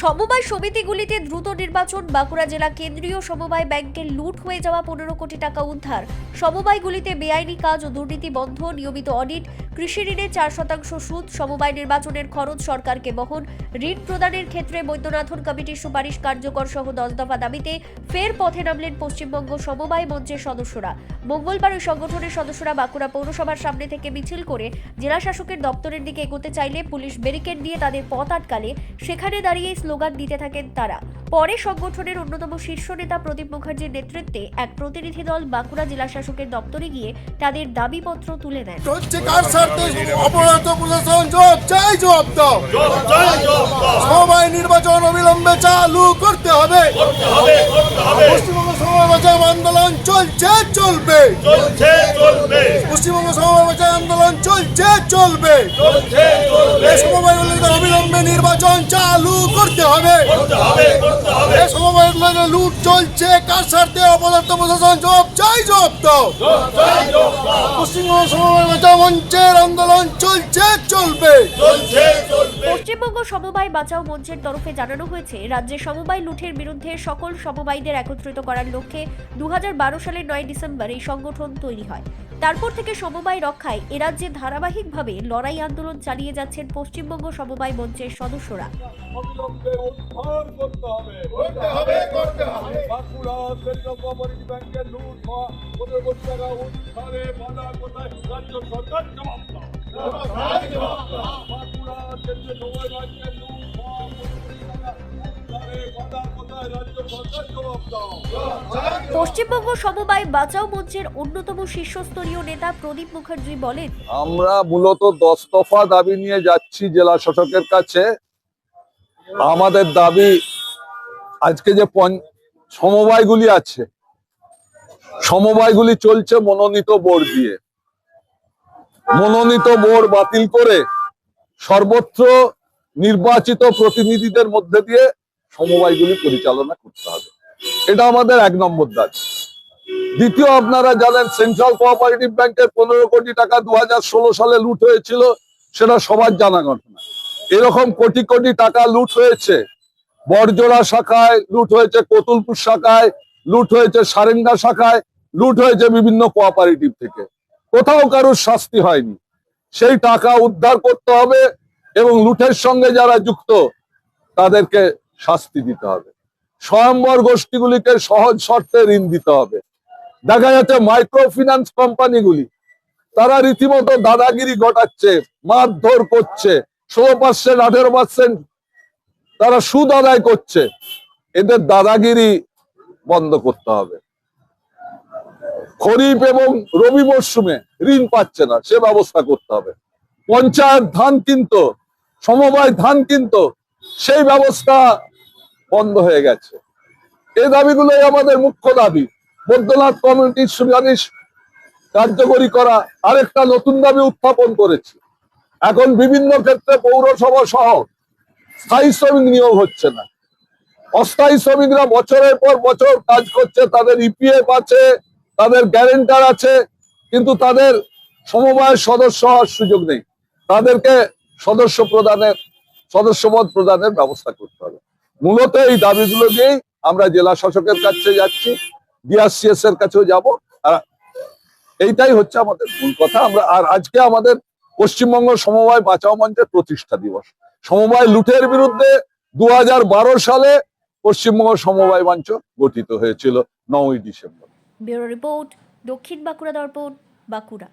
সমবায় সমিতিগুলিতে দ্রুত নির্বাচন, বাঁকুড়া জেলা কেন্দ্রীয় সমবায় ব্যাংকের লুট হয়ে যাওয়া পনেরো কোটি টাকা উদ্ধার। সমবায়গুলিতে বেআইনি কাজ ও দুর্নীতি বন্ধ, নিয়মিত অডিট, কৃষি ঋণে চার শতাংশ সুদ, সমবায় নির্বাচনের খরচ সরকারকে বহন, ঋণ প্রদানের ক্ষেত্রে বৈদ্যনাথন কমিটির সুপারিশ কার্যকর সহ দশ দফা দাবিতে ফের পথে নামলেন পশ্চিমবঙ্গ সমবায় মঞ্চের সদস্যরা। মঙ্গলবার ওই সংগঠনের সদস্যরা বাঁকুড়া পৌরসভার সামনে থেকে মিছিল করে জেলা শাসকের দপ্তরের দিকে এগোতে চাইলে পুলিশ ব্যারিকেড দিয়ে তাদের পথ আটকালে সেখানে দাঁড়িয়ে স্লোগান দিতে থাকেন তারা। পরে সংগঠনের অন্যতম শীর্ষ নেতা প্রদীপ মুখার্জির নেতৃত্বে এক প্রতিনিধি দল বাঁকুড়া জেলা শাসকের দপ্তরে গিয়ে তাদের দাবিপত্র তুলে দাও। সময় নির্বাচন অবিলম্বে চালু করতে হবে। পশ্চিমবঙ্গ সময় আন্দোলন চলছে চলবে। পশ্চিমবঙ্গ সময় বাঁচাও আন্দোলন চলছে চলবে। অবিলম্বে নির্বাচন চালু করতে হবে। সমবায়গুলিতে লুট চলছে কার স্বার্থে অপদার্থ প্রশাসন জবাব চাই জবাব দাও। পশ্চিমবঙ্গ সমবায় বাঁচাও মঞ্চের আন্দোলন চলছে চলবে। পশ্চিমবঙ্গ সমবায় বাঁচাও মঞ্চের তরফে জানানো হয়েছে রাজ্যে সমবায় লুঠের বিরুদ্ধে সকল সমবায়ীদের একত্রিত করার লক্ষ্যে দু হাজার বারো সালের নয় ডিসেম্বর এই সংগঠন তৈরি হয়। তারপর থেকে সমবায় রক্ষায় এ রাজ্যে ধারাবাহিকভাবে লড়াই আন্দোলন চালিয়ে যাচ্ছেন পশ্চিমবঙ্গ সমবায় মঞ্চের সদস্যরা। রাজ্য সরকার জবাব দাও। পশ্চিমবঙ্গ সমবায় বাঁচাও মঞ্চের অন্যতম শীর্ষস্তরীয় নেতা প্রদীপ মুখার্জি বলেন, আমরা মূলত দশ দফা দাবি নিয়ে যাচ্ছি জেলা শাসকের কাছে। আমাদের দাবি আজকে যে সমবায়গুলি আছে, সমবায়গুলি চলছে মনোনীত বোর্ড দিয়ে। মনোনীত বোর্ড বাতিল করে সর্বত্র নির্বাচিত প্রতিনিধিদের মধ্যে দিয়ে সমবায়গুলি পরিচালনা করতে হবে। এটা আমাদের এক নম্বর দাবি দ্বিতীয়, আপনারা জানেন সেন্ট্রাল কোঅপারেটিভ ব্যাংকের পনেরো কোটি টাকা দু হাজার ষোলো সালে লুট হয়েছিল, সেটা সবার জানা ঘটনা। এরকম কোটি কোটি টাকা লুট হয়েছে। বরজোড়া শাখায় লুট হয়েছে, কতুলপুর শাখায় লুট হয়েছে, সারেঙ্গা শাখায় লুট হয়েছে বিভিন্ন কোঅপারেটিভ থেকে। কোথাও কারোর শাস্তি হয়নি। সেই টাকা উদ্ধার করতে হবে এবং লুটের সঙ্গে যারা যুক্ত, তাদেরকে শাস্তি দিতে হবে। স্বয়ম্বর গোষ্ঠীগুলিকে সহজ শর্তে ঋণ দিতে হবে। দেখা যাচ্ছে মাইক্রো ফিন্যান্স কোম্পানিগুলি তারা রীতিমতো দাদাগিরি ঘটাচ্ছে, মারধর করছে, ষোলো পার্সেন্ট আঠেরো পার্সেন্ট তারা সুদ আদায় করছে। এদের দাদাগিরি বন্ধ করতে হবে। খরিফ এবং রবি মরশুমে ঋণ পাচ্ছে না, সে ব্যবস্থা করতে হবে। পঞ্চায়েত ধান কিনতো, সমবায় ধান কিনতো, সেই ব্যবস্থা বন্ধ হয়ে গেছে। এই দাবিগুলোই আমাদের মুখ্য দাবি। বৈদ্যনাথ কমিটির সুপারিশ কার্যকরী করা আরেকটা নতুন দাবি উত্থাপন করেছে। এখন বিভিন্ন ক্ষেত্রে পৌরসভা সহ স্থায়ী শ্রমিক নিয়োগ হচ্ছে না। অস্থায়ী শ্রমিকরা বছরের পর বছর কাজ করছে, তাদের ইপিএফ আছে, তাদের গ্যারেন্টার আছে, কিন্তু তাদের সমবায়ের সদস্য হওয়ার সুযোগ নেই। তাদেরকে সদস্য প্রদানের, সদস্যপদ প্রদানের ব্যবস্থা করতে হবে। মূলত এই দাবিগুলো দিয়েই আমরা জেলা শাসকের কাছে যাচ্ছি ডিআরসিএস এর কাছেও যাব। আর এইটাই হচ্ছে আমাদের মূল কথা। আমরা আর আজকে আমাদের পশ্চিমবঙ্গ সমবায় বাঁচাও মঞ্চের প্রতিষ্ঠা দিবস। সমবায় লুটের বিরুদ্ধে দু হাজার বারো সালে পশ্চিমবঙ্গ সমবায় মঞ্চ গঠিত হয়েছিল নয়ই ডিসেম্বর। ব্যুরো রিপোর্ট, দক্ষিণ বাঁকুড়া দর্পণ, বাঁকুড়া।